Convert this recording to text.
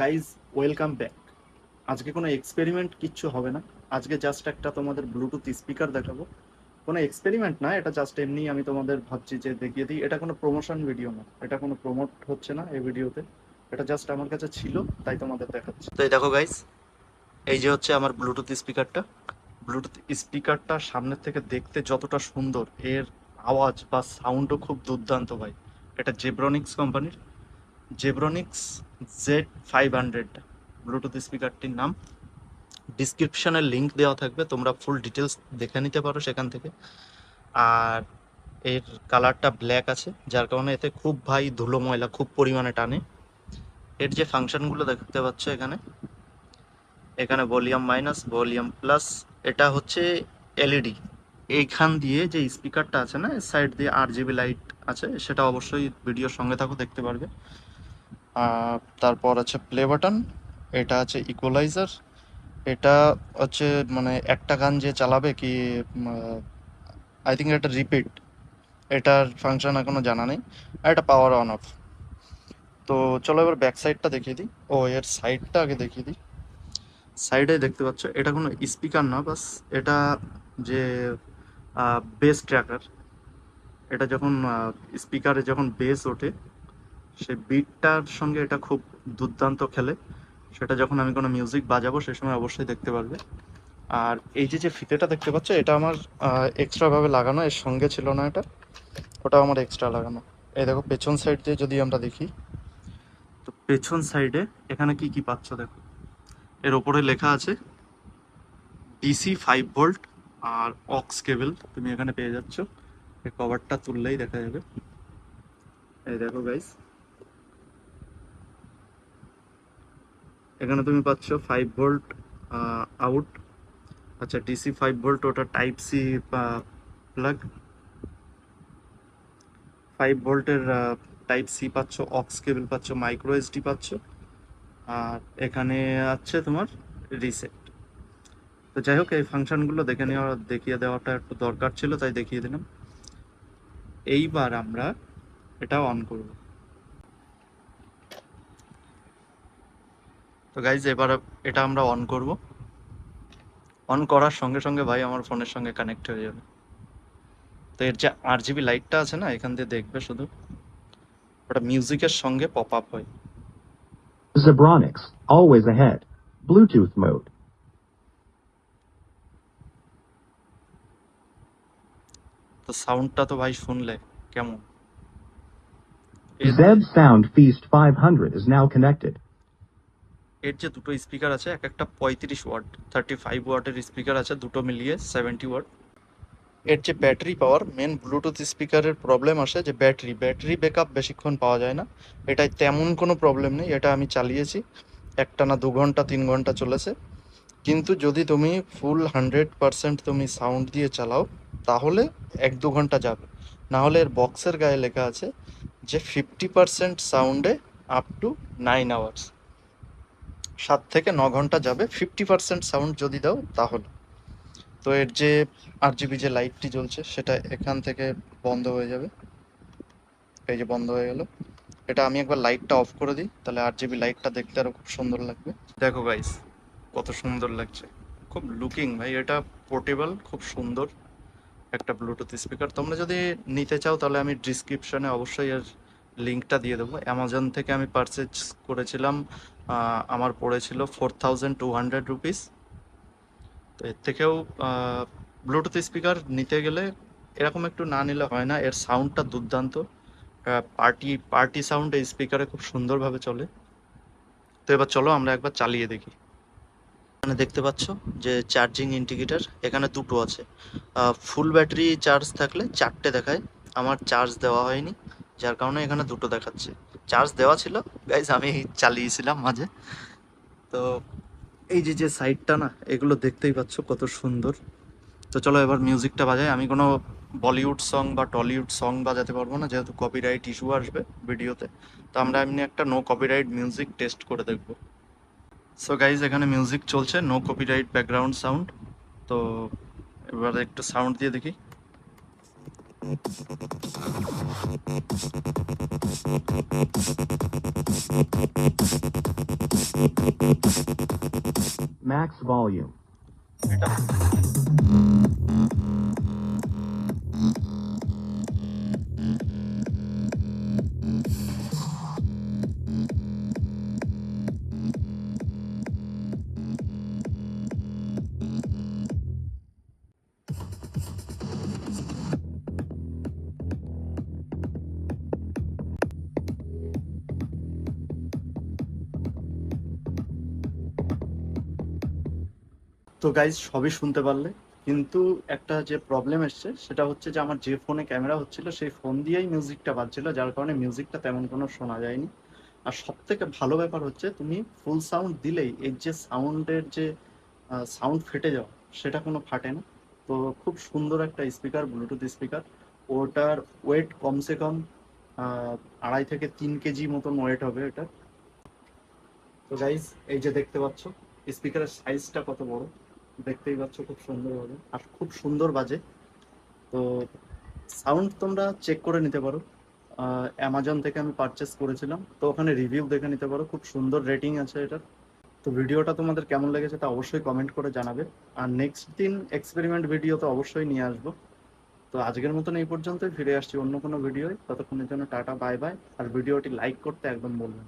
Guys welcome back আজকে কোনো experiment কিচ্ছু হবে না। আজকে জাস্ট একটা তোমাদের ব্লুটুথ স্পিকার দেখাবো। কোনো এক্সপেরিমেন্ট না এটা জাস্ট এমনি আমি তোমাদের ভাবছি যে দেখিয়ে দিই। এটা কোনো প্রমোশন ভিডিও না। এটা কোনো প্রমোট হচ্ছে না এই ভিডিওতে এটা জাস্ট আমার কাছে ছিল তাই তোমাদের দেখাচ্ছি। তো এই দেখো গাইজ এই যে হচ্ছে আমার ব্লুটুথ স্পিকারটা ব্লুটুথ স্পিকারটা সামনের থেকে দেখতে যতটা সুন্দর এর আওয়াজ বা সাউন্ডও খুব দুর্দান্ত ভাই। এটা জেব্রনিক্স কোম্পানির Zebronics Z five hundred Bluetooth স্পিকারটির নাম। ডিসক্রিপশনের লিংক দেওয়া থাকবে, তোমরা ফুল ডিটেলস দেখে নিতে পারো সেখান থেকে। আর এর কালারটা ব্ল্যাক আছে, যার কারণে এতে খুব ভাই ধুলো ময়লা খুব পরিমাণে টানে। এর যে ফাংশনগুলো দেখতে পাচ্ছ এখানে এখানে ভলিউম মাইনাস ভলিউম প্লাস এটা হচ্ছে এলইডি এইখান দিয়ে যে স্পিকারটা আছে না সাইড দিয়ে আর জিবি লাইট আছে, সেটা অবশ্যই ভিডিওর সঙ্গে থাকো, দেখতে পারবে। তারপর আছে প্লে বাটন এটা আছে ইকুয়ালাইজার এটা হচ্ছে মানে একটা গান যে চালাবে কি আই থিঙ্ক এটা রিপিট এটার ফাংশন এখনও জানা নেই, আর এটা পাওয়ার অন অফ তো চলো এবার ব্যাক সাইডটা দেখিয়ে দিই। ও, এর সাইডটা আগে দেখিয়ে দিই। সাইডে দেখতে পাচ্ছ, এটা কোনো স্পিকার না, বাস এটা যে বেস ট্র্যাকার এটা যখন স্পিকারে যখন বেস ওঠে সে বিটটার সঙ্গে এটা খুব দুর্দান্ত খেলে। সেটা যখন আমি কোনো মিউজিক বাজাবো, সে সময় অবশ্যই দেখতে পারবে। আর এই যে যে ফিতেটা দেখতে পাচ্ছ, এটা আমার এক্সট্রা ভাবে লাগানো, এর সঙ্গে ছিল না এটা। ওটা আমার এক্সট্রা লাগানো। এই দেখো, পেছন সাইড দিয়ে যদি আমরা দেখি। তো পেছন সাইডে এখানে কি কি পাচ্ছ দেখো? এর ওপরে লেখা আছে ডিসি ফাইভ ভোল্ট আর অক্স কেবল তুমি এখানে পেয়ে যাচ্ছ। এই কভারটা তুললেই দেখা যাবে। এই দেখো গাইস এখানে তুমি পাচ্ছ ফাইভ ভোল্ট আউট আচ্ছা ডিসি ফাইভ ভোল্ট ওটা টাইপ সি প্লাগ ফাইভ ভোল্টের টাইপ সি পাচ্ছ অক্স কেবল পাচ্ছ মাইক্রো এসডি পাচ্ছ। আর এখানে আছে তোমার রিসেট তো যাই হোক, এই ফাংশনগুলো দেখে নেওয়া, দেখিয়ে দেওয়াটা একটু দরকার ছিল, তাই দেখিয়ে দিলাম। এইবার আমরা এটা অন করব। তো গাইজ এবার এটা আমরা অন করব অন করার সঙ্গে সঙ্গে ভাই আমার ফোনের সঙ্গে কানেক্ট হয়ে যাবে তো এর যে আর জিবি লাইটটা আছে না এখান দিয়ে দেখবে শুধু ওটা মিউজিকের সঙ্গে পপ আপ হয় Zebronics, always ahead. Bluetooth mode. তো সাউন্ডটা তো ভাই শুনলে কেমন Zeb Sound Feast 500 is now connected. এর যে দুটো স্পিকার আছে, এক একটা পঁয়ত্রিশ ওয়াট থার্টি ফাইভ ওয়াটের স্পিকার আছে, দুটো মিলিয়ে সেভেন্টি ওয়াট। এর যে ব্যাটারি পাওয়ার মেন ব্লুটুথ স্পিকারের প্রবলেম আসে যে ব্যাটারি ব্যাটারি ব্যাকআপ বেশিক্ষণ পাওয়া যায় না। এটাই তেমন কোনো প্রবলেম নেই, এটা আমি চালিয়েছি। একটা না দু ঘণ্টা, তিন ঘণ্টা চলেছে। কিন্তু যদি তুমি ফুল হান্ড্রেড পারসেন্ট তুমি সাউন্ড দিয়ে চালাও, তাহলে এক দু ঘণ্টা যাবে। না হলে এর বক্সের গায়ে লেখা আছে যে ফিফটি পারসেন্ট সাউন্ডে আপ টু নাইন আওয়ার্স সাত থেকে ন ঘণ্টা যাবে। ফিফটি পার্সেন্ট সাউন্ড যদি দাও, তাহলে। তো এর যে আর জিবি যে লাইটটি জ্বলছে, সেটা এখান থেকে বন্ধ হয়ে যাবে। এই যে বন্ধ হয়ে গেল। এটা আমি একবার লাইটটা অফ করে দিই, তাহলে আর জিবি লাইটটা দেখতে আরও খুব সুন্দর লাগবে। দেখো গাইস কত সুন্দর লাগছে। খুব লুকিং ভাই, এটা পোর্টেবল খুব সুন্দর একটা ব্লুটুথ স্পিকার তোমরা যদি নিতে চাও, তাহলে আমি ডিসক্রিপশনে অবশ্যই এর লিঙ্কটা দিয়ে দেবো। অ্যামাজন থেকে আমি পারচেজ করেছিলাম আমার পড়েছিল four thousand two hundred rupees তো এর থেকেও ব্লুটুথ স্পিকার নিতে গেলে এরকম একটু না নিলে হয় না, এর সাউন্ডটা দুর্দান্ত। পার্টি পার্টি সাউন্ড এই স্পিকারে খুব সুন্দরভাবে চলে। তো এবার চলো আমরা একবার চালিয়ে দেখি। এখানে দেখতে পাচ্ছ যে চার্জিং ইন্ডিকেটার এখানে দুটো আছে। ফুল ব্যাটারি চার্জ থাকলে চারটে দেখায়। আমার চার্জ দেওয়া হয়নি। যার কারণে এখানে দুটো দেখাচ্ছে। চার্জ দেওয়া ছিল। গাইজ আমি চালিয়েছিলাম মাঝে। তো এই যে যে সাইডটা না, এগুলো দেখতেই পাচ্ছ কত সুন্দর। তো চলো এবার মিউজিকটা বাজাই। আমি কোনো বলিউড সং বা টলিউড সং বাজাতে পারব না, যেহেতু কপিরাইট ইস্যু আসবে ভিডিওতে তো আমরা এমনি একটা নো কপিরাইট মিউজিক টেস্ট করে দেখব। সো গাইজ এখানে মিউজিক চলছে নো কপিরাইট ব্যাকগ্রাউন্ড সাউন্ড তো এবার একটু সাউন্ড দিয়ে দেখি। Max volume. তো গাইজ সবই শুনতে পারলে। কিন্তু একটা যে প্রবলেম এসছে, সেটা হচ্ছে যে আমার যে ফোনে ক্যামেরা হচ্ছিল, সেই ফোন দিয়েই মিউজিকটা বাজছিল, যার কারণে মিউজিকটা তেমন কোনো শোনা যায়নি। আর সব থেকে ভালো ব্যাপার হচ্ছে, তুমি ফুল সাউন্ড দিলেই এর যে সাউন্ডের যে সাউন্ড ফেটে যাওয়া, সেটা কোনো ফাটে না। তো খুব সুন্দর একটা স্পিকার ব্লুটুথ স্পিকার ওটার ওয়েট কমসে কম আড়াই থেকে তিন কেজি মতন ওয়েট হবে এটা তো গাইজ এই যে দেখতে পাচ্ছ স্পিকারের সাইজটা কত বড়। দেখতেই পাচ্ছ খুব সুন্দরভাবে। আর খুব সুন্দর বাজে। তো সাউন্ড তোমরা চেক করে নিতে পারো। অ্যামাজন থেকে আমি পারচেস করেছিলাম। তো ওখানে রিভিউ দেখে নিতে পারো। খুব সুন্দর রেটিং আছে এটার। তো ভিডিওটা তোমাদের কেমন লেগেছে তা অবশ্যই কমেন্ট করে জানাবে। আর নেক্সট দিন এক্সপেরিমেন্ট ভিডিও তো অবশ্যই নিয়ে আসব। তো আজকের মতন এই পর্যন্তই। ফিরে আসছি অন্য কোনো ভিডিওয় ততক্ষণের জন্য টাটা বাই বাই আর ভিডিওটি লাইক করতে একদম বলবেন।